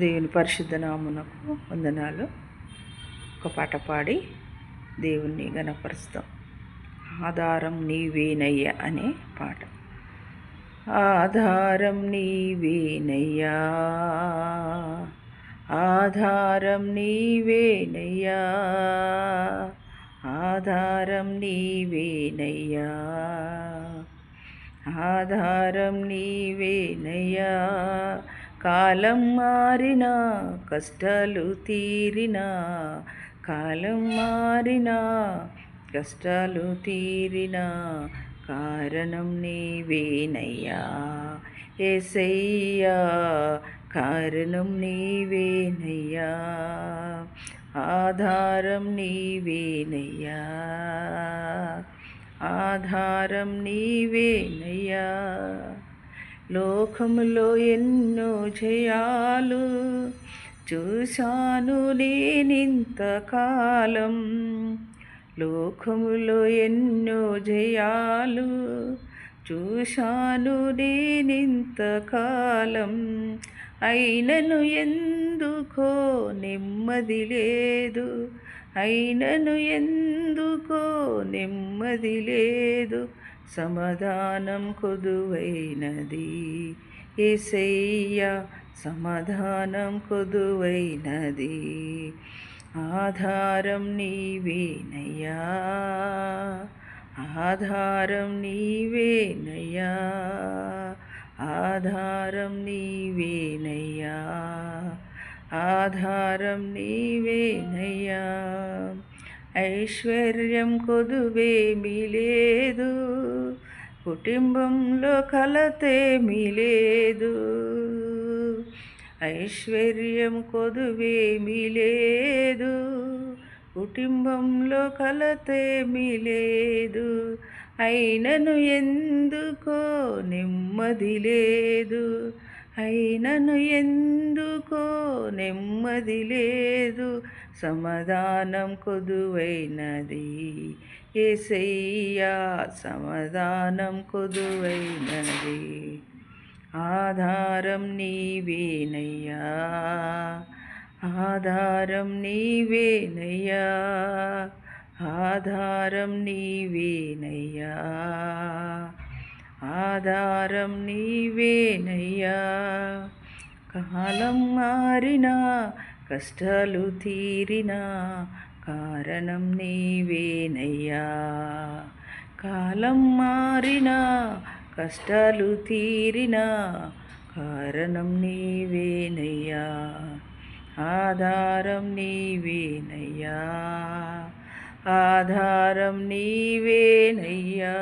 దేవుని పరిశుద్ధ నామునకు వందనాలు. ఒక పాట పాడి దేవుణ్ణి గణపరుస్తాం ఆధారం నీవేనయ్యా అనే పాట. ఆధారం నీవేనయ్యా. ఆధారం నీవేనయ్యా. ఆధారం నీవేనయ్యా. ఆధారం నీవేనయ్యా. కాలం మారినా కష్టాలు తీరినా కాలం మారినా కష్టాలు తీరినా కారణం నీవేనయ్యా ఏసయ్యా కారణం నీవేనయ్యా ఆధారం నీవేనయ్యా ఆధారం నీవేనయ్యా. లోకములో ఎన్నో జయాలు చూశాను నేనింతకాలం లోకములో ఎన్నో జయాలు చూశాను నేనింతకాలం అయినను ఎందుకో నెమ్మది లేదు. అయినను ఎందుకో నెమ్మది లేదు. సమాధానం కొదువైనది. ఏసయ్య సమాధానం కొదువైనది. ఆధారం నీవేనయ్యా. ఆధారం నీవేనయ్యా. ఆధారం నీవేనయ్యా. ఆధారం నీవేనయ్యా. ఐశ్వర్యం కొదువేమీ లేదు. కుటుంబంలో కలతేమీ లేదు. ఐశ్వర్యం కొదువేమీ లేదు. కుటుంబంలో కలతేమీ లేదు. అయినను ఎందుకో నెమ్మది లేదు. అయినను ఎందుకో నెమ్మది లేదు సమాధానం కొదువైనది. ఏసయ్యా సమాధానం కొదువైనది. ఆధారం నీవేనయ్యా ఆధారం నీవేనయ్యా ఆధారం నీవేనయ్యా. ఆధారం నీవేనయ్యా. కాలం మారినా కష్టాలు తీరినా కారణం నీవేనయ్యా. కాలం మారినా కష్టాలు తీరినా కారణం నీవేనయ్యా. ఆధారం నీవేనయ్యా. ఆధారం నీవేనయ్యా.